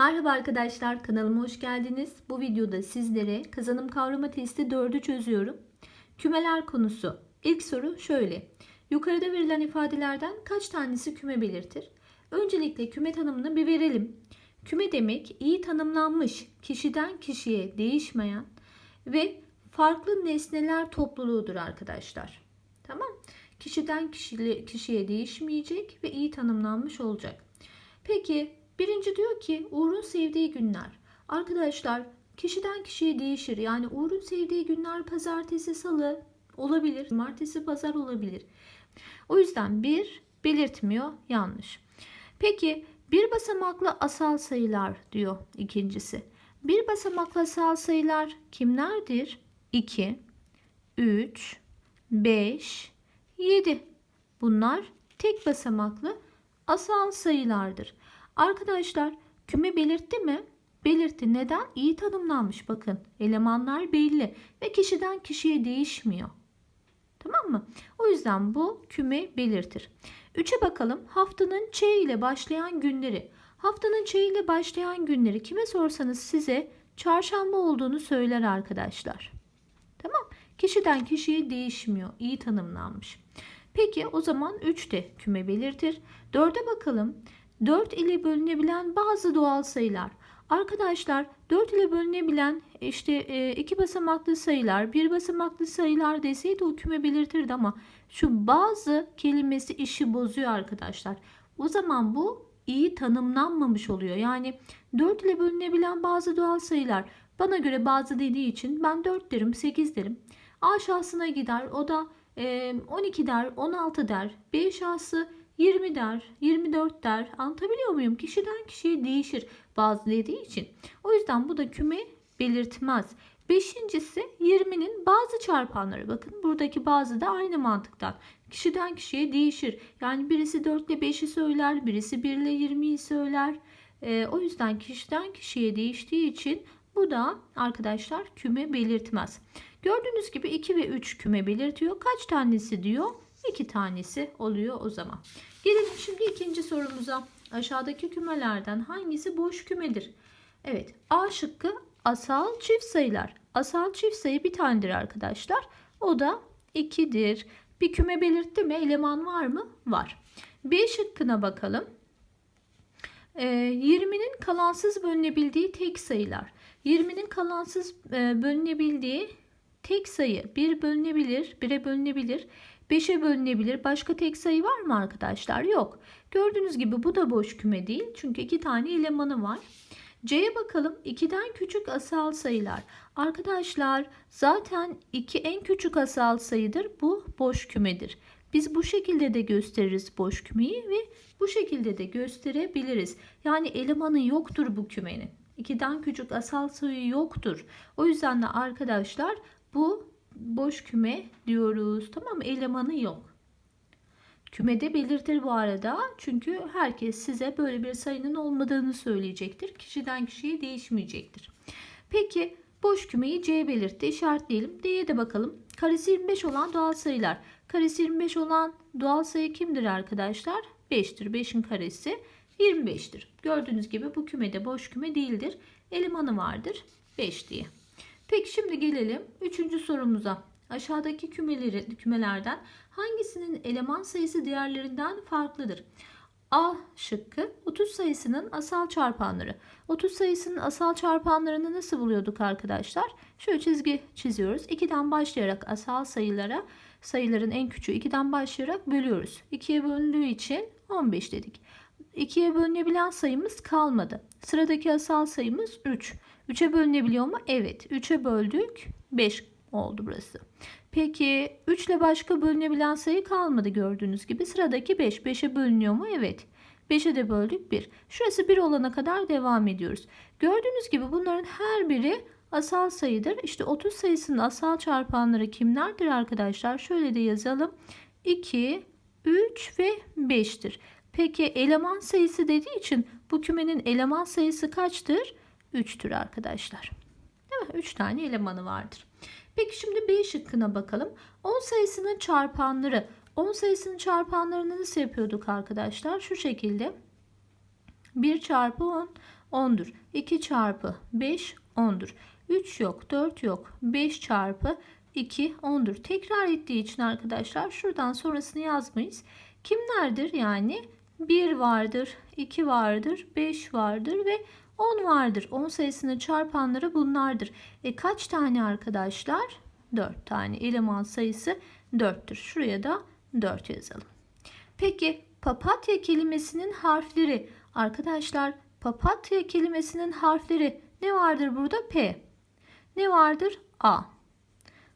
Merhaba arkadaşlar kanalıma hoş geldiniz. Bu videoda sizlere kazanım kavrama testi 4'ü çözüyorum. Kümeler konusu. İlk soru şöyle. Yukarıda verilen ifadelerden kaç tanesi küme belirtir? Öncelikle küme tanımını bir verelim. Küme demek iyi tanımlanmış, kişiden kişiye değişmeyen ve farklı nesneler topluluğudur arkadaşlar. Tamam? Kişiden kişiye değişmeyecek ve iyi tanımlanmış olacak. Peki birinci diyor ki Uğur'un sevdiği günler. Arkadaşlar kişiden kişiye değişir. Yani Uğur'un sevdiği günler pazartesi, salı olabilir. Cumartesi, pazar olabilir. O yüzden bir belirtmiyor. Yanlış. Peki bir basamaklı asal sayılar diyor ikincisi. Bir basamaklı asal sayılar kimlerdir? 2, 3, 5, 7. Bunlar tek basamaklı asal sayılardır. Arkadaşlar küme belirtti mi? Belirtti. Neden? İyi tanımlanmış. Bakın elemanlar belli ve kişiden kişiye değişmiyor. Tamam mı? O yüzden bu küme belirtir. 3'e bakalım. Haftanın Ç ile başlayan günleri. Haftanın Ç ile başlayan günleri kime sorsanız size çarşamba olduğunu söyler arkadaşlar. Tamam. Kişiden kişiye değişmiyor. İyi tanımlanmış. Peki o zaman 3 de küme belirtir. 4'e bakalım. 4 ile bölünebilen bazı doğal sayılar. Arkadaşlar 4 ile bölünebilen işte e, iki basamaklı sayılar, bir basamaklı sayılar deseydi o belirtirdi ama şu bazı kelimesi işi bozuyor arkadaşlar. O zaman bu iyi tanımlanmamış oluyor. Yani 4 ile bölünebilen bazı doğal sayılar bana göre bazı dediği için ben 4 derim, 8 derim. A şahsına gider o da 12 der, 16 der. B şahsı 20 der, 24 der. Anlatabiliyor muyum? Kişiden kişiye değişir bazı dediği için. O yüzden bu da küme belirtmez. Beşincisi 20'nin bazı çarpanları. Bakın buradaki bazı da aynı mantıktan. Kişiden kişiye değişir. Yani birisi 4 ile 5'i söyler, birisi 1 ile 20'yi söyler. Ee, o yüzden kişiden kişiye değiştiği için bu da arkadaşlar küme belirtmez. Gördüğünüz gibi 2 ve 3 küme belirtiyor. Kaç tanesi diyor? 2 tanesi oluyor o zaman. Gelelim şimdi ikinci sorumuza. Aşağıdaki kümelerden hangisi boş kümedir? Evet A şıkkı asal çift sayılar. Asal çift sayı bir tanedir arkadaşlar. O da 2'dir. Bir küme belirtti mi? Eleman var mı? Var. B şıkkına bakalım. 20'nin ee, kalansız bölünebildiği tek sayılar. 20'nin kalansız e, bölünebildiği tek sayı 1 bölünebilir, 1'e bölünebilir, 5'e bölünebilir. Başka tek sayı var mı arkadaşlar? Yok. Gördüğünüz gibi bu da boş küme değil. Çünkü iki tane elemanı var. C'ye bakalım. 2'den küçük asal sayılar. Arkadaşlar zaten 2 en küçük asal sayıdır. Bu boş kümedir. Biz bu şekilde de gösteririz boş kümeyi ve bu şekilde de gösterebiliriz. Yani elemanı yoktur bu kümenin. 2'den küçük asal sayı yoktur. O yüzden de arkadaşlar bu boş küme diyoruz. Tamam mı? Elemanı yok. Kümede belirtir bu arada. Çünkü herkes size böyle bir sayının olmadığını söyleyecektir. Kişiden kişiye değişmeyecektir. Peki boş kümeyi C belirtti. İşaretleyelim. D'ye de bakalım. Karesi 25 olan doğal sayılar. Karesi 25 olan doğal sayı kimdir arkadaşlar? 5'tir. 5'in karesi 25'tir. Gördüğünüz gibi bu kümede boş küme değildir. Elemanı vardır 5 diye. Peki şimdi gelelim 3. sorumuza. Aşağıdaki kümeleri, kümelerden hangisinin eleman sayısı diğerlerinden farklıdır? A şıkkı 30 sayısının asal çarpanları. 30 sayısının asal çarpanlarını nasıl buluyorduk arkadaşlar? Şöyle çizgi çiziyoruz. 2'den başlayarak asal sayılara sayıların en küçüğü 2'den başlayarak bölüyoruz. 2'ye bölündüğü için 15 dedik. 2'ye bölünebilen sayımız kalmadı. Sıradaki asal sayımız 3. 3'e bölünebiliyor mu? Evet. 3'e böldük. 5 oldu burası. Peki 3 ile başka bölünebilen sayı kalmadı gördüğünüz gibi. Sıradaki 5. 5'e bölünüyor mu? Evet. 5'e de böldük 1. Şurası 1 olana kadar devam ediyoruz. Gördüğünüz gibi bunların her biri asal sayıdır. İşte 30 sayısının asal çarpanları kimlerdir arkadaşlar? Şöyle de yazalım. 2, 3 ve 5'tir. Peki eleman sayısı dediği için bu kümenin eleman sayısı kaçtır? 3'tür arkadaşlar. Değil mi? 3 tane elemanı vardır. Peki şimdi B şıkkına bakalım. 10 sayısının çarpanları. 10 sayısının çarpanlarını nasıl yapıyorduk arkadaşlar? Şu şekilde. 1 çarpı 10. 10'dur. 2 çarpı 5 10'dur. 3 yok 4 yok. 5 çarpı 2 10'dur. Tekrar ettiği için arkadaşlar şuradan sonrasını yazmayız. Kimlerdir yani? 1 vardır, 2 vardır, 5 vardır ve 10 vardır. 10 sayısını çarpanları bunlardır. E kaç tane arkadaşlar? 4 tane. Eleman sayısı 4'tür. Şuraya da 4 yazalım. Peki papatya kelimesinin harfleri. Arkadaşlar papatya kelimesinin harfleri ne vardır burada? P. Ne vardır? A.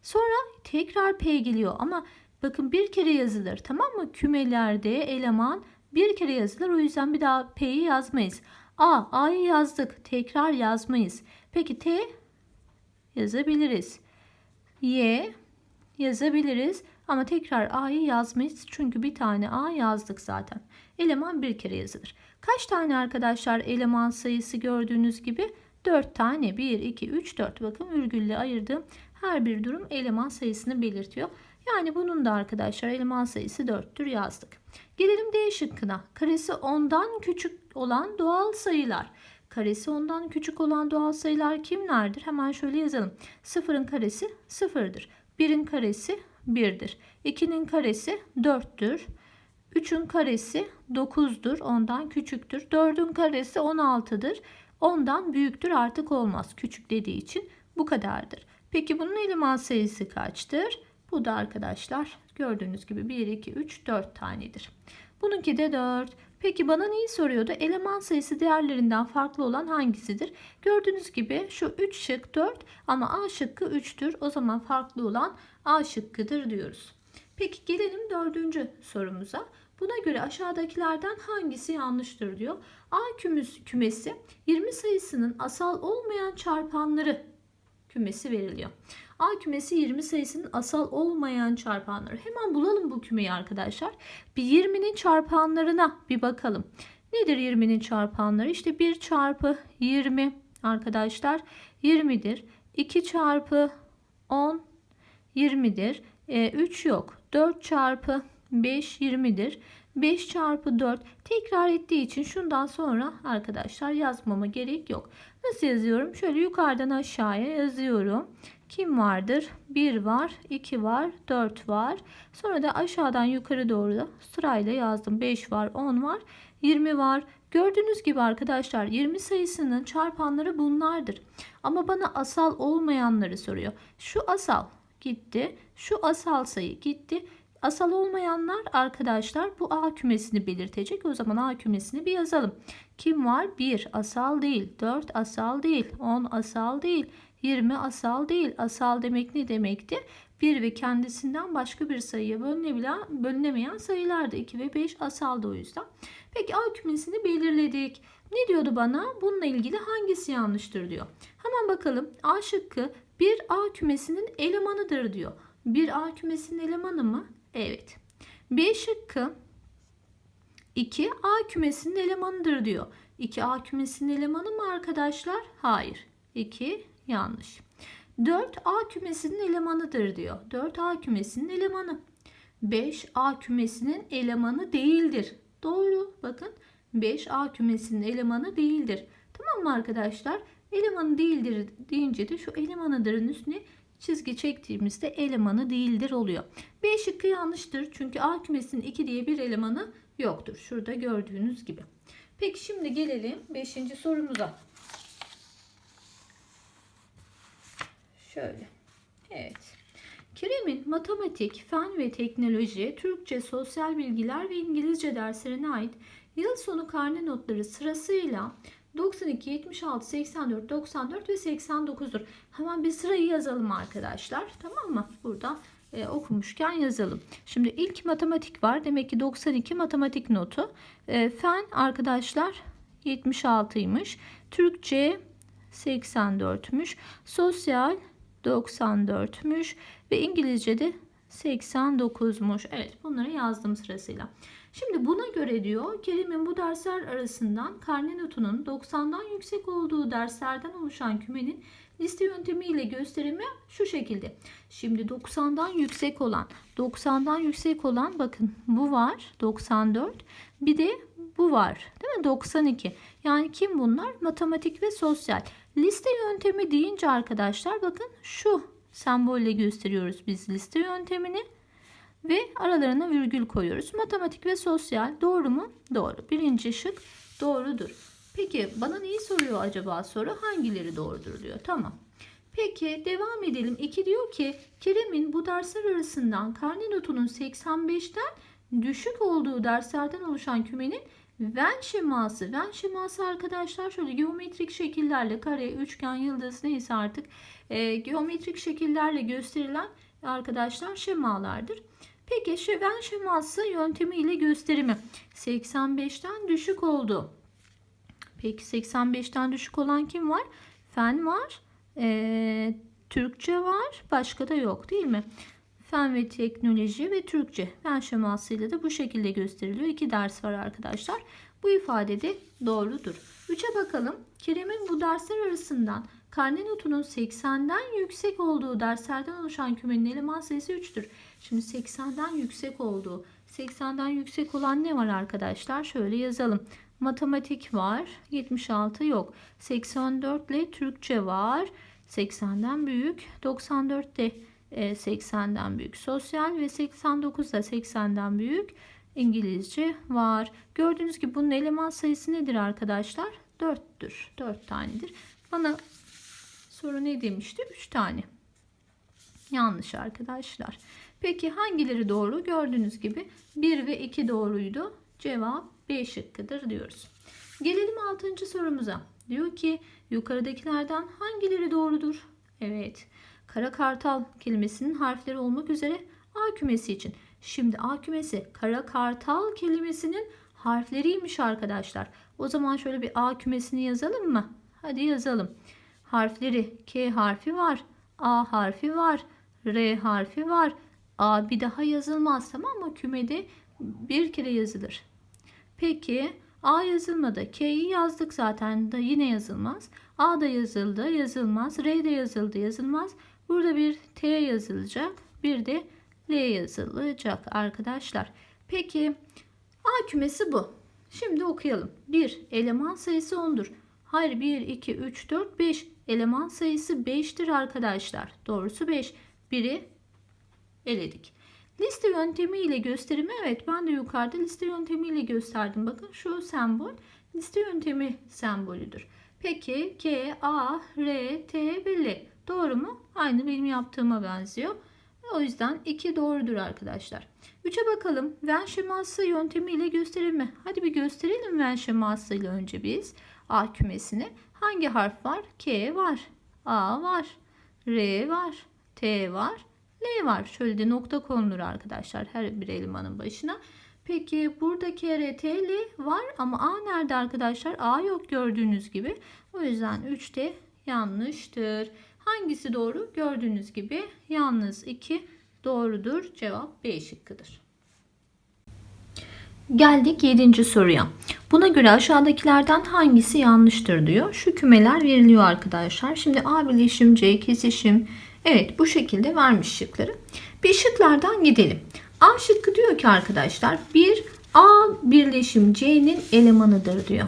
Sonra tekrar P geliyor ama bakın bir kere yazılır tamam mı? Kümelerde eleman bir kere yazılır o yüzden bir daha P'yi yazmayız. A, A'yı yazdık. Tekrar yazmayız. Peki T yazabiliriz. Y yazabiliriz ama tekrar A'yı yazmayız. Çünkü bir tane A yazdık zaten. Eleman bir kere yazılır. Kaç tane arkadaşlar eleman sayısı gördüğünüz gibi? 4 tane. 1, 2, 3, 4. Bakın virgülle ayırdığım her bir durum eleman sayısını belirtiyor. Yani bunun da arkadaşlar eleman sayısı 4'tür yazdık. Gelelim D şıkkına. Karesi 10'dan küçük olan doğal sayılar. Karesi 10'dan küçük olan doğal sayılar kimlerdir? Hemen şöyle yazalım. 0'ın karesi 0'dır. 1'in karesi 1'dir. 2'nin karesi 4'tür. 3'ün karesi 9'dur. Ondan küçüktür. 4'ün karesi 16'dır. Ondan büyüktür artık olmaz. Küçük dediği için bu kadardır. Peki bunun eleman sayısı kaçtır? Bu da arkadaşlar gördüğünüz gibi 1, 2, 3, 4 tanedir. Bununki de 4. Peki bana neyi soruyordu? Eleman sayısı diğerlerinden farklı olan hangisidir? Gördüğünüz gibi şu 3 şık 4 ama A şıkkı 3'tür. O zaman farklı olan A şıkkıdır diyoruz. Peki gelelim dördüncü sorumuza. Buna göre aşağıdakilerden hangisi yanlıştır diyor. A kümesi, kümesi 20 sayısının asal olmayan çarpanları kümesi veriliyor. A kümesi 20 sayısının asal olmayan çarpanları. Hemen bulalım bu kümeyi arkadaşlar. Bir 20'nin çarpanlarına bir bakalım. Nedir 20'nin çarpanları? İşte 1 çarpı 20 arkadaşlar 20'dir. 2 çarpı 10 20'dir. E, 3 yok. 4 çarpı 5 20'dir. 5 çarpı 4 tekrar ettiği için şundan sonra arkadaşlar yazmama gerek yok. Nasıl yazıyorum? Şöyle yukarıdan aşağıya yazıyorum. Kim vardır? 1 var, 2 var, 4 var. Sonra da aşağıdan yukarı doğru da sırayla yazdım. 5 var, 10 var, 20 var. Gördüğünüz gibi arkadaşlar 20 sayısının çarpanları bunlardır. Ama bana asal olmayanları soruyor. Şu asal gitti. Şu asal sayı gitti. Asal olmayanlar arkadaşlar bu A kümesini belirtecek. O zaman A kümesini bir yazalım. Kim var? 1 asal değil. 4 asal değil. 10 asal değil. 20 asal değil. Asal demek ne demekti? 1 ve kendisinden başka bir sayıya bölünebilen, bölünemeyen sayılardı. 2 ve 5 asaldı o yüzden. Peki A kümesini belirledik. Ne diyordu bana? Bununla ilgili hangisi yanlıştır diyor. Hemen bakalım. A şıkkı bir A kümesinin elemanıdır diyor. Bir A kümesinin elemanı mı? Evet. B şıkkı 2 A kümesinin elemanıdır diyor. 2 A kümesinin elemanı mı arkadaşlar? Hayır. 2 yanlış. 4 A kümesinin elemanıdır diyor. 4 A kümesinin elemanı. 5 A kümesinin elemanı değildir. Doğru. Bakın 5 A kümesinin elemanı değildir. Tamam mı arkadaşlar? Elemanı değildir deyince de şu elemanıdırın üstüne çizgi çektiğimizde elemanı değildir oluyor. B şıkkı yanlıştır. Çünkü A kümesinin 2 diye bir elemanı yoktur. Şurada gördüğünüz gibi. Peki şimdi gelelim 5. sorumuza. Şöyle. Evet. Kerem'in matematik, fen ve teknoloji, Türkçe, sosyal bilgiler ve İngilizce derslerine ait yıl sonu karne notları sırasıyla 92, 76, 84, 94 ve 89'dur. Hemen bir sırayı yazalım arkadaşlar. Tamam mı? Burada e, okumuşken yazalım. Şimdi ilk matematik var. Demek ki 92 matematik notu. E, fen arkadaşlar 76'ymış. Türkçe 84'müş. Sosyal 94'müş. Ve İngilizce de 89'muş. Evet bunları yazdım sırasıyla. Şimdi buna göre diyor Kerim'in bu dersler arasından karne notunun 90'dan yüksek olduğu derslerden oluşan kümenin liste yöntemiyle gösterimi şu şekilde. Şimdi 90'dan yüksek olan 90'dan yüksek olan bakın bu var 94 bir de bu var. Değil mi? 92. Yani kim bunlar? Matematik ve sosyal. Liste yöntemi deyince arkadaşlar bakın şu sembolle gösteriyoruz biz liste yöntemini ve aralarına virgül koyuyoruz. Matematik ve sosyal doğru mu? Doğru. Birinci şık doğrudur. Peki bana neyi soruyor acaba soru? Hangileri doğrudur diyor. Tamam. Peki devam edelim. 2 diyor ki Kerem'in bu dersler arasından karne notunun 85'ten düşük olduğu derslerden oluşan kümenin Venn şeması. Venn şeması arkadaşlar şöyle geometrik şekillerle kare, üçgen, yıldız neyse artık e, geometrik şekillerle gösterilen arkadaşlar şemalardır. Peki Venn şeması yöntemiyle gösterimi 85'ten düşük oldu. Peki 85'ten düşük olan kim var? Fen var. e, Türkçe var. Başka da yok değil mi? Fen ve teknoloji ve Türkçe. Fen şemasıyla da bu şekilde gösteriliyor. İki ders var arkadaşlar. Bu ifade de doğrudur. 3'e bakalım. Kerem'in bu dersler arasından karne notunun 80'den yüksek olduğu derslerden oluşan kümenin eleman sayısı 3'tür. Şimdi 80'den yüksek olduğu, 80'den yüksek olan ne var arkadaşlar? Şöyle yazalım. Matematik var. 76 yok. 84 ile Türkçe var. 80'den büyük. 94 de 80'den büyük. Sosyal ve 89 da 80'den büyük. İngilizce var. Gördüğünüz gibi bunun eleman sayısı nedir arkadaşlar? 4'tür. 4 tanedir. Bana soru ne demişti? 3 tane. Yanlış arkadaşlar. Peki hangileri doğru? Gördüğünüz gibi 1 ve 2 doğruydu. Cevap B şıkkıdır diyoruz. Gelelim 6. sorumuza. Diyor ki yukarıdakilerden hangileri doğrudur? Evet. Kara kartal kelimesinin harfleri olmak üzere A kümesi için. Şimdi A kümesi kara kartal kelimesinin harfleriymiş arkadaşlar. O zaman şöyle bir A kümesini yazalım mı? Hadi yazalım. Harfleri K harfi var. A harfi var. R harfi var. A bir daha yazılmaz tamam mı? Kümede bir kere yazılır. Peki A yazılmadı. K'yi yazdık zaten da yine yazılmaz. A da yazıldı yazılmaz. R de yazıldı yazılmaz. Burada bir T yazılacak. Bir de L yazılacak arkadaşlar. Peki A kümesi bu. Şimdi okuyalım. 1. Eleman sayısı 10'dur. Hayır 1, 2, 3, 4, 5. Eleman sayısı 5'tir arkadaşlar. Doğrusu 5. 1'i eledik. Liste yöntemiyle gösterimi evet ben de yukarıda liste yöntemiyle gösterdim. Bakın şu sembol liste yöntemi sembolüdür. Peki K, A, R, T ve L doğru mu? Aynı benim yaptığıma benziyor. O yüzden 2 doğrudur arkadaşlar. 3'e bakalım. Venn şeması yöntemiyle gösterimi. Hadi bir gösterelim Venn şemasıyla önce biz. A kümesini. Hangi harf var? K var. A var. R var. T var. L var. Şöyle de nokta konulur arkadaşlar her bir elemanın başına. Peki burada K, R, T, L var ama A nerede arkadaşlar? A yok gördüğünüz gibi. O yüzden 3 de yanlıştır. Hangisi doğru? Gördüğünüz gibi yalnız 2 doğrudur. Cevap B şıkkıdır. Geldik 7. soruya. Buna göre aşağıdakilerden hangisi yanlıştır diyor. Şu kümeler veriliyor arkadaşlar. Şimdi A birleşim C kesişim. Evet bu şekilde vermiş şıkları. Bir şıklardan gidelim. A şıkkı diyor ki arkadaşlar bir A birleşim C'nin elemanıdır diyor.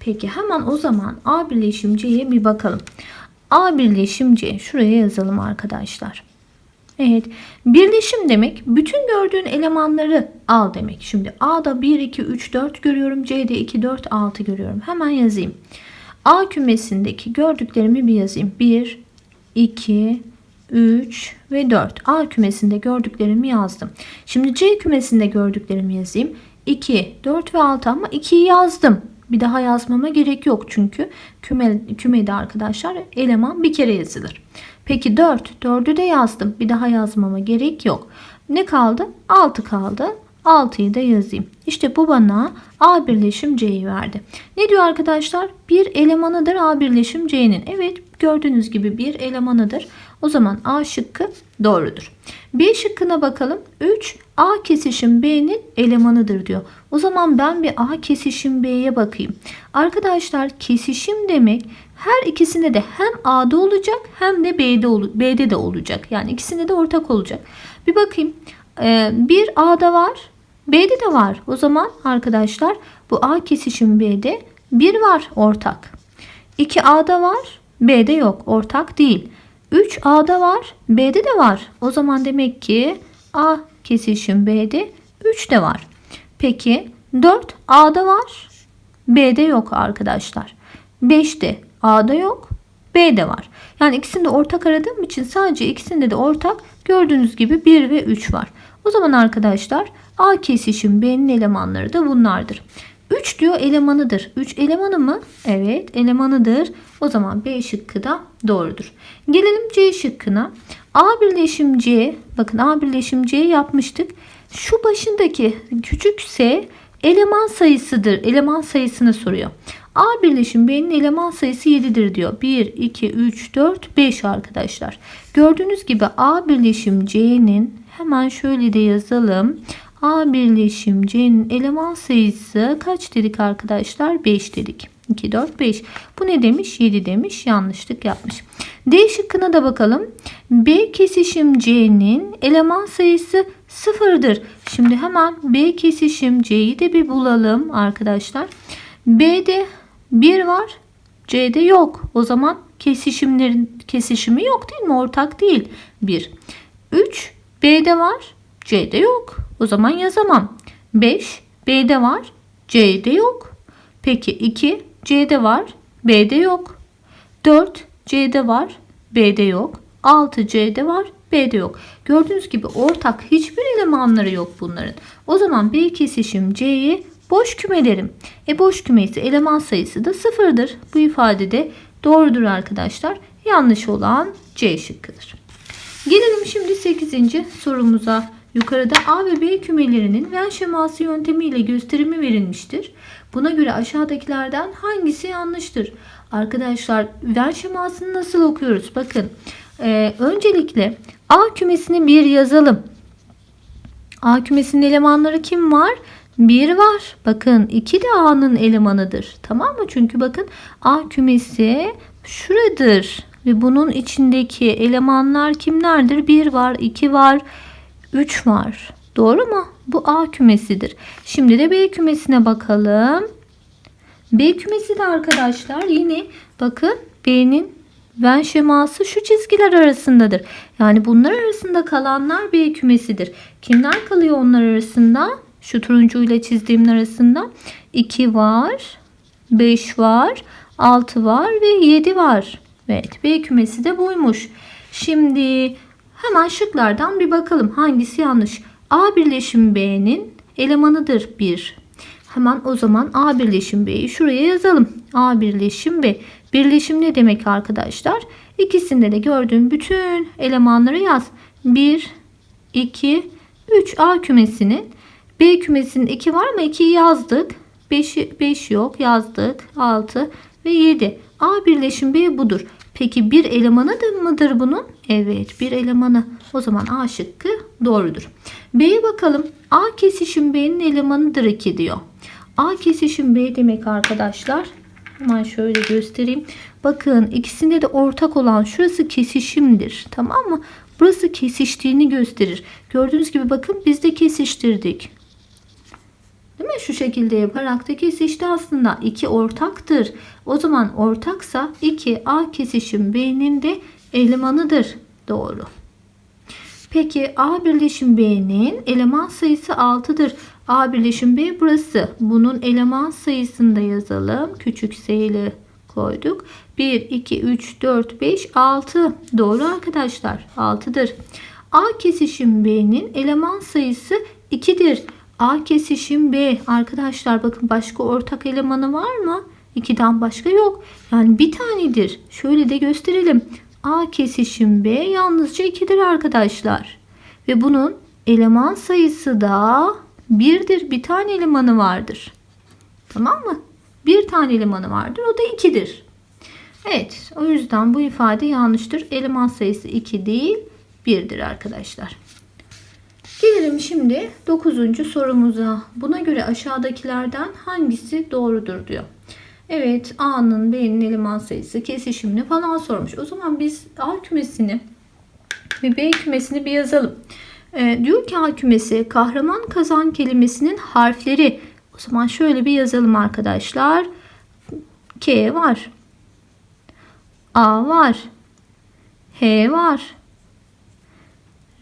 Peki hemen o zaman A birleşim C'ye bir bakalım. A birleşim C şuraya yazalım arkadaşlar. Evet. Birleşim demek bütün gördüğün elemanları al demek. Şimdi A'da 1, 2, 3, 4 görüyorum. C'de 2, 4, 6 görüyorum. Hemen yazayım. A kümesindeki gördüklerimi bir yazayım. 1, 2, 3 ve 4. A kümesinde gördüklerimi yazdım. Şimdi C kümesinde gördüklerimi yazayım. 2, 4 ve 6 ama 2'yi yazdım. Bir daha yazmama gerek yok çünkü küme, kümede arkadaşlar eleman bir kere yazılır. Peki 4. 4'ü de yazdım. Bir daha yazmama gerek yok. Ne kaldı? 6 kaldı. 6'yı da yazayım. İşte bu bana A birleşim C'yi verdi. Ne diyor arkadaşlar? Bir elemanıdır A birleşim C'nin. Evet gördüğünüz gibi bir elemanıdır. O zaman A şıkkı doğrudur. B şıkkına bakalım. 3 A kesişim B'nin elemanıdır diyor. O zaman ben bir A kesişim B'ye bakayım. Arkadaşlar kesişim demek her ikisinde de hem A'da olacak hem de B'de, B'de de olacak. Yani ikisinde de ortak olacak. Bir bakayım. Ee, bir A'da var. B'de de var. O zaman arkadaşlar bu A kesişim B'de 1 var ortak. 2 A'da var. B'de yok. Ortak değil. 3 A'da var. B'de de var. O zaman demek ki A kesişim B'de 3 de var. Peki 4 A'da var. B'de yok arkadaşlar. 5 de A'da yok. B'de var. Yani ikisini de ortak aradığım için sadece ikisinde de ortak gördüğünüz gibi 1 ve 3 var. O zaman arkadaşlar A kesişim B'nin elemanları da bunlardır. 3 diyor elemanıdır. 3 elemanı mı? Evet elemanıdır. O zaman B şıkkı da doğrudur. Gelelim C şıkkına. A birleşim C. Bakın A birleşim C yapmıştık. Şu başındaki küçük S eleman sayısıdır. Eleman sayısını soruyor. A birleşim B'nin eleman sayısı 7'dir diyor. 1, 2, 3, 4, 5 arkadaşlar. Gördüğünüz gibi A birleşim C'nin hemen şöyle de yazalım. A birleşim C'nin eleman sayısı kaç dedik arkadaşlar? 5 dedik. 2, 4, 5. Bu ne demiş? 7 demiş. Yanlışlık yapmış. D şıkkına da bakalım. B kesişim C'nin eleman sayısı sıfırdır. Şimdi hemen B kesişim C'yi de bir bulalım arkadaşlar. B'de 1 var. C'de yok. O zaman kesişimlerin kesişimi yok değil mi? Ortak değil. 1. 3 B'de var. C'de yok. O zaman yazamam. 5 B'de var. C'de yok. Peki 2 C'de var. B'de yok. 4 C'de var. B'de yok. 6 C'de var. B'de yok. Gördüğünüz gibi ortak hiçbir elemanları yok bunların. O zaman B kesişim C'yi boş küme derim. E boş küme eleman sayısı da sıfırdır. Bu ifade de doğrudur arkadaşlar. Yanlış olan C şıkkıdır. Gelelim şimdi 8. sorumuza. Yukarıda A ve B kümelerinin Venn şeması yöntemiyle gösterimi verilmiştir. Buna göre aşağıdakilerden hangisi yanlıştır? Arkadaşlar Venn şemasını nasıl okuyoruz? Bakın e, öncelikle A kümesini bir yazalım. A kümesinin elemanları kim var? 1 var. Bakın 2 de A'nın elemanıdır. Tamam mı? Çünkü bakın A kümesi şuradır. Ve bunun içindeki elemanlar kimlerdir? 1 var, 2 var, 3 var. Doğru mu? Bu A kümesidir. Şimdi de B kümesine bakalım. B kümesi de arkadaşlar yine bakın B'nin Venn şeması şu çizgiler arasındadır. Yani bunlar arasında kalanlar B kümesidir. Kimler kalıyor onlar arasında? Şu turuncu ile çizdiğimin arasında 2 var, 5 var, 6 var ve 7 var. Evet B kümesi de buymuş. Şimdi hemen şıklardan bir bakalım hangisi yanlış. A birleşim B'nin elemanıdır 1. Hemen o zaman A birleşim B'yi şuraya yazalım. A birleşim B. Birleşim ne demek arkadaşlar? İkisinde de gördüğüm bütün elemanları yaz. 1, 2, 3 A kümesinin B kümesinin 2 var ama 2'yi yazdık. 5, 5 yok yazdık. 6 ve 7. A birleşim B budur. Peki bir elemanı da mıdır bunun? Evet bir elemanı. O zaman A şıkkı doğrudur. B'ye bakalım. A kesişim B'nin elemanıdır 2 diyor. A kesişim B demek arkadaşlar. Hemen şöyle göstereyim. Bakın ikisinde de ortak olan şurası kesişimdir. Tamam mı? Burası kesiştiğini gösterir. Gördüğünüz gibi bakın biz de kesiştirdik. Değil mi? Şu şekilde yaparak da kesişti aslında. 2 ortaktır. O zaman ortaksa 2 A kesişim B'nin de elemanıdır. Doğru. Peki A birleşim B'nin eleman sayısı 6'dır. A birleşim B burası. Bunun eleman sayısını da yazalım. Küçük S ile koyduk. 1, 2, 3, 4, 5, 6. Doğru arkadaşlar. 6'dır. A kesişim B'nin eleman sayısı 2'dir. A kesişim B. Arkadaşlar bakın başka ortak elemanı var mı? 2'den başka yok. Yani bir tanedir. Şöyle de gösterelim. A kesişim B yalnızca 2'dir arkadaşlar. Ve bunun eleman sayısı da 1'dir. Bir tane elemanı vardır. Tamam mı? Bir tane elemanı vardır. O da 2'dir. Evet. O yüzden bu ifade yanlıştır. Eleman sayısı 2 değil 1'dir arkadaşlar. Gelelim şimdi 9. sorumuza. Buna göre aşağıdakilerden hangisi doğrudur diyor. Evet A'nın B'nin eleman sayısı kesişimini falan sormuş. O zaman biz A kümesini ve B kümesini bir yazalım. E, diyor ki A kümesi kahraman kazan kelimesinin harfleri. O zaman şöyle bir yazalım arkadaşlar. K var. A var. H var.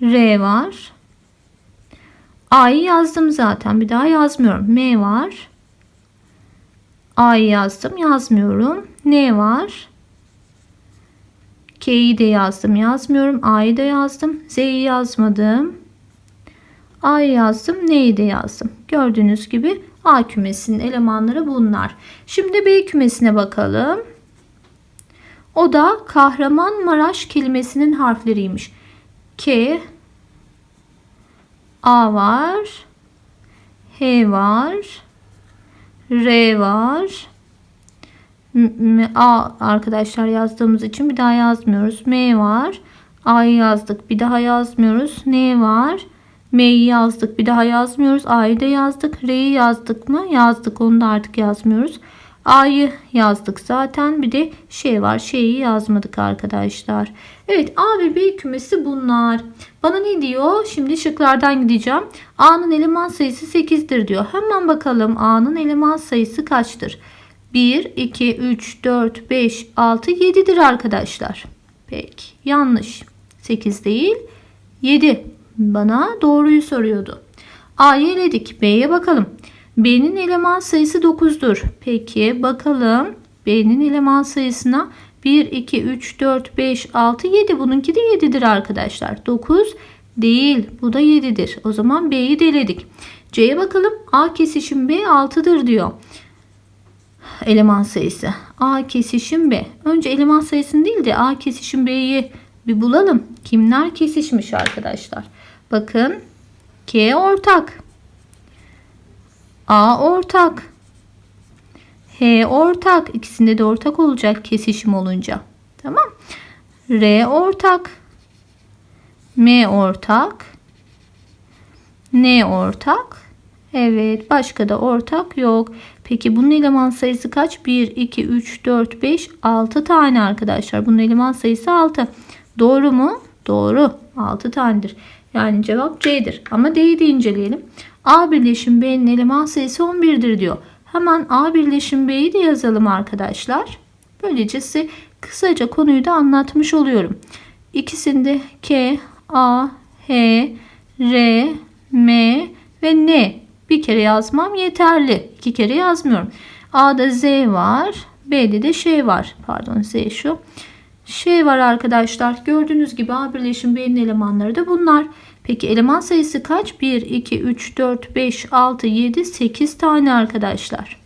R var. A'yı yazdım zaten. Bir daha yazmıyorum. M var. A'yı yazdım. Yazmıyorum. N var. K'yi de yazdım. Yazmıyorum. A'yı da yazdım. Z'yi yazmadım. A'yı yazdım. N'yi de yazdım. Gördüğünüz gibi A kümesinin elemanları bunlar. Şimdi B kümesine bakalım. O da Kahramanmaraş kelimesinin harfleriymiş. K, A var, H var, R var. A arkadaşlar yazdığımız için bir daha yazmıyoruz. M var. A'yı yazdık. Bir daha yazmıyoruz. N var. M'yi yazdık. Bir daha yazmıyoruz. A'yı da yazdık. R'yi yazdık mı? Yazdık. Onu da artık yazmıyoruz. A'yı yazdık zaten. Bir de şey var. Şeyi yazmadık arkadaşlar. Evet A ve B kümesi bunlar. Bana ne diyor? Şimdi şıklardan gideceğim. A'nın eleman sayısı 8'dir diyor. Hemen bakalım A'nın eleman sayısı kaçtır? 1, 2, 3, 4, 5, 6, 7'dir arkadaşlar. Peki yanlış. 8 değil 7. Bana doğruyu soruyordu. A'yı eledik. B'ye bakalım. B'nin eleman sayısı 9'dur. Peki bakalım B'nin eleman sayısına 1, 2, 3, 4, 5, 6, 7. Bununki de 7'dir arkadaşlar. 9 değil. Bu da 7'dir. O zaman B'yi de eledik. C'ye bakalım. A kesişim B 6'dır diyor eleman sayısı. A kesişim B. Önce eleman sayısını değil de A kesişim B'yi bir bulalım. Kimler kesişmiş arkadaşlar? Bakın K ortak. A ortak. H ortak. İkisinde de ortak olacak kesişim olunca. Tamam. R ortak. M ortak. N ortak. Evet. Başka da ortak yok. Peki bunun eleman sayısı kaç? 1, 2, 3, 4, 5, 6 tane arkadaşlar. Bunun eleman sayısı 6. Doğru mu? Doğru. 6 tanedir. Yani cevap C'dir. Ama D'yi de inceleyelim. A birleşim B'nin eleman sayısı 11'dir diyor. Hemen A birleşim B'yi de yazalım arkadaşlar. Böylece size kısaca konuyu da anlatmış oluyorum. İkisinde K, A, H, R, M ve N bir kere yazmam yeterli. İki kere yazmıyorum. A'da Z var. B'de de şey var. Pardon Z şu. Şey var arkadaşlar. Gördüğünüz gibi A birleşim B'nin elemanları da bunlar. Peki eleman sayısı kaç? 1, 2, 3, 4, 5, 6, 7, 8 tane arkadaşlar.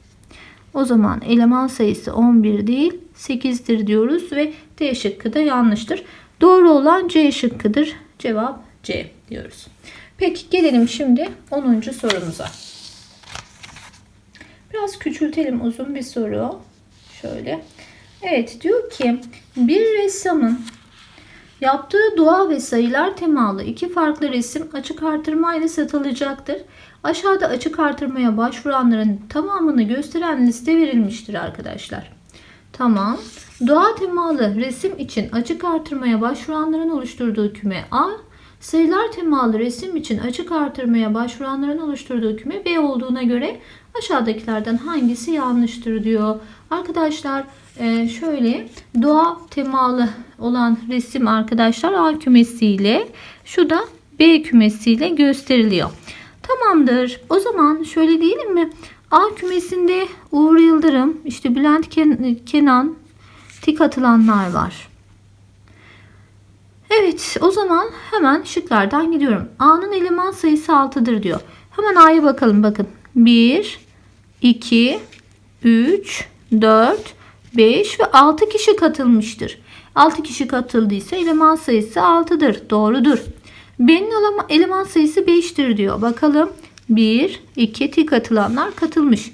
O zaman eleman sayısı 11 değil 8'dir diyoruz ve D şıkkı da yanlıştır. Doğru olan C şıkkıdır. Cevap C diyoruz. Peki gelelim şimdi 10. sorumuza. Biraz küçültelim uzun bir soru. Şöyle. Evet diyor ki bir ressamın yaptığı doğa ve sayılar temalı iki farklı resim açık artırma ile satılacaktır. Aşağıda açık artırmaya başvuranların tamamını gösteren liste verilmiştir arkadaşlar. Tamam. Doğa temalı resim için açık artırmaya başvuranların oluşturduğu küme A, sayılar temalı resim için açık artırmaya başvuranların oluşturduğu küme B olduğuna göre aşağıdakilerden hangisi yanlıştır diyor. Arkadaşlar e, şöyle doğa temalı olan resim arkadaşlar A kümesiyle şu da B kümesiyle gösteriliyor. Tamamdır. O zaman şöyle diyelim mi? A kümesinde Uğur Yıldırım, işte Bülent Ken Kenan, tik atılanlar var. Evet o zaman hemen şıklardan gidiyorum. A'nın eleman sayısı 6'dır diyor. Hemen A'ya bakalım bakın. 1, 2, 3, 4, 5 ve 6 kişi katılmıştır. 6 kişi katıldıysa eleman sayısı 6'dır. Doğrudur. B'nin eleman sayısı 5'tir diyor. Bakalım 1, 2 tik atılanlar katılmış.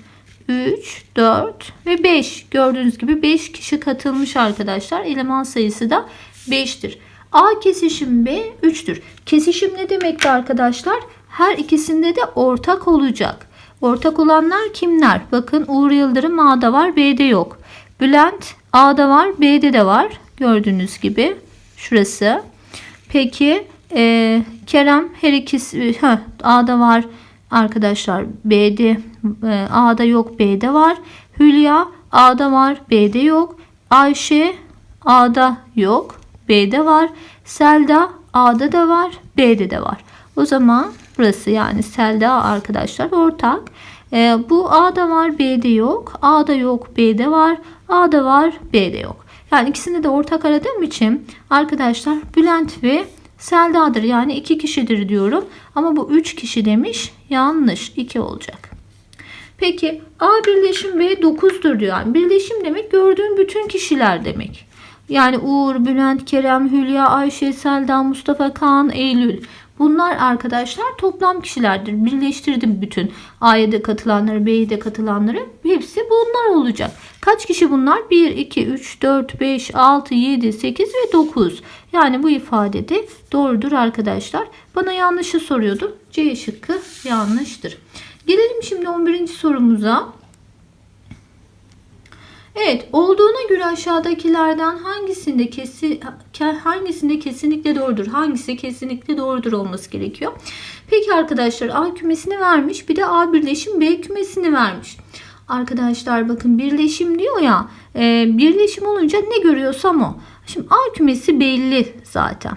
3, 4 ve 5. Gördüğünüz gibi 5 kişi katılmış arkadaşlar. Eleman sayısı da 5'tir. A kesişim B 3'tür. Kesişim ne demekti arkadaşlar? Her ikisinde de ortak olacak. Ortak olanlar kimler? Bakın Uğur Yıldırım A'da var B'de yok. Bülent A'da var B'de de var. Gördüğünüz gibi şurası. Peki Ee, Kerem her ikisi heh, A'da var arkadaşlar. B'de e, A'da yok B'de var. Hülya A'da var B'de yok. Ayşe A'da yok B'de var. Selda A'da da var B'de de var. O zaman burası yani Selda arkadaşlar ortak. Ee, bu A'da var B'de yok. A'da yok B'de var. A'da var B'de yok. Yani ikisini de ortak aradığım için arkadaşlar Bülent ve Selda'dır. Yani iki kişidir diyorum. Ama bu üç kişi demiş. Yanlış. 2 olacak. Peki A birleşim B 9'dur diyor. Yani birleşim demek gördüğün bütün kişiler demek. Yani Uğur, Bülent, Kerem, Hülya, Ayşe, Selda, Mustafa, Kaan, Eylül. Bunlar arkadaşlar toplam kişilerdir. Birleştirdim bütün A'ya da katılanları, B'ye de katılanları. Hepsi bunlar olacak. Kaç kişi bunlar? 1, 2, 3, 4, 5, 6, 7, 8 ve 9. Yani bu ifade de doğrudur arkadaşlar. Bana yanlışı soruyordu. C şıkkı yanlıştır. Gelelim şimdi 11. sorumuza. Evet, olduğuna göre aşağıdakilerden hangisinde kesin hangisinde kesinlikle doğrudur? Hangisi kesinlikle doğrudur olması gerekiyor. Peki arkadaşlar A kümesini vermiş, bir de A birleşim B kümesini vermiş. Arkadaşlar bakın birleşim diyor ya, e, birleşim olunca ne görüyorsam o. Şimdi A kümesi belli zaten.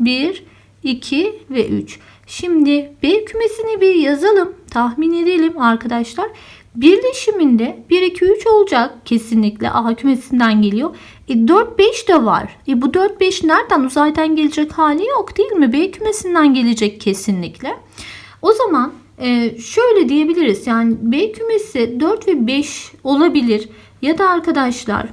1, 2 ve 3. Şimdi B kümesini bir yazalım, tahmin edelim arkadaşlar. Birleşiminde 1, 2, 3 olacak. Kesinlikle A kümesinden geliyor. E 4, 5 de var. E bu 4, 5 nereden? Uzaydan gelecek hali yok değil mi? B kümesinden gelecek kesinlikle. O zaman e, şöyle diyebiliriz. Yani B kümesi 4 ve 5 olabilir. Ya da arkadaşlar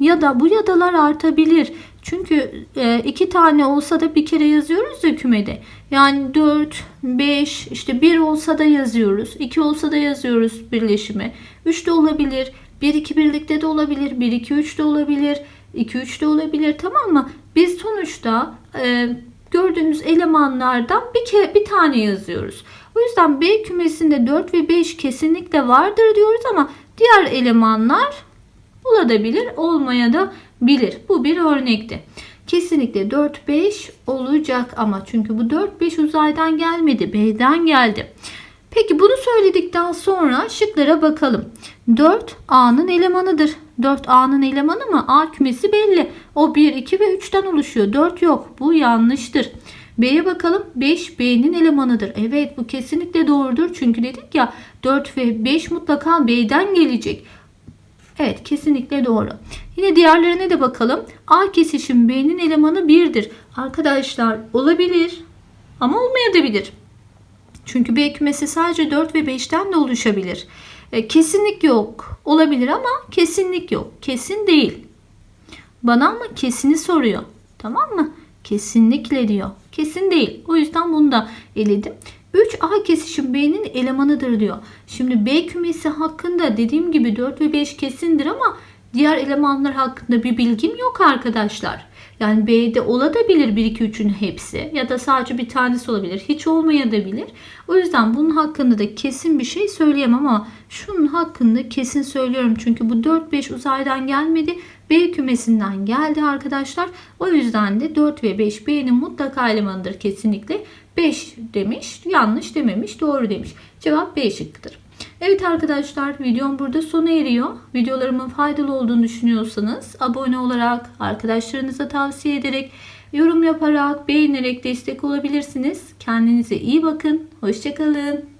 ya da bu yadalar artabilir. Çünkü e, iki tane olsa da bir kere yazıyoruz ya kümede. Yani 4, 5, işte 1 olsa da yazıyoruz. 2 olsa da yazıyoruz birleşimi. 3 de olabilir. 1, 2 birlikte de olabilir. 1, 2, 3 de olabilir. 2, 3 de olabilir. Tamam mı? Biz sonuçta e, gördüğümüz elemanlardan bir, ke bir tane yazıyoruz. O yüzden B kümesinde 4 ve 5 kesinlikle vardır diyoruz ama diğer elemanlar olabilir, olmaya da bilir. Bu bir örnekti. Kesinlikle 4-5 olacak ama çünkü bu 4-5 uzaydan gelmedi. B'den geldi. Peki bunu söyledikten sonra şıklara bakalım. 4 A'nın elemanıdır. 4 A'nın elemanı mı? A kümesi belli. O 1, 2 ve 3'ten oluşuyor. 4 yok. Bu yanlıştır. B'ye bakalım. 5 B'nin elemanıdır. Evet bu kesinlikle doğrudur. Çünkü dedik ya 4 ve 5 mutlaka B'den gelecek. Evet kesinlikle doğru. Yine diğerlerine de bakalım. A kesişim B'nin elemanı 1'dir. Arkadaşlar olabilir ama olmayabilir. Çünkü B kümesi sadece 4 ve 5'ten de oluşabilir. E, kesinlik yok. Olabilir ama kesinlik yok. Kesin değil. Bana ama kesini soruyor. Tamam mı? Kesinlikle diyor. Kesin değil. O yüzden bunu da eledim. 3A kesişim B'nin elemanıdır diyor. Şimdi B kümesi hakkında dediğim gibi 4 ve 5 kesindir ama diğer elemanlar hakkında bir bilgim yok arkadaşlar. Yani B'de olabilir 1 2 3'ün hepsi ya da sadece bir tanesi olabilir. Hiç olmayabilir. O yüzden bunun hakkında da kesin bir şey söyleyemem ama şunun hakkında kesin söylüyorum. Çünkü bu 4 5 uzaydan gelmedi. B kümesinden geldi arkadaşlar. O yüzden de 4 ve 5 B'nin mutlaka elemanıdır kesinlikle. 5 demiş, yanlış dememiş, doğru demiş. Cevap B şıkkıdır. Evet arkadaşlar videom burada sona eriyor. Videolarımın faydalı olduğunu düşünüyorsanız abone olarak, arkadaşlarınıza tavsiye ederek, yorum yaparak, beğenerek destek olabilirsiniz. Kendinize iyi bakın. Hoşçakalın.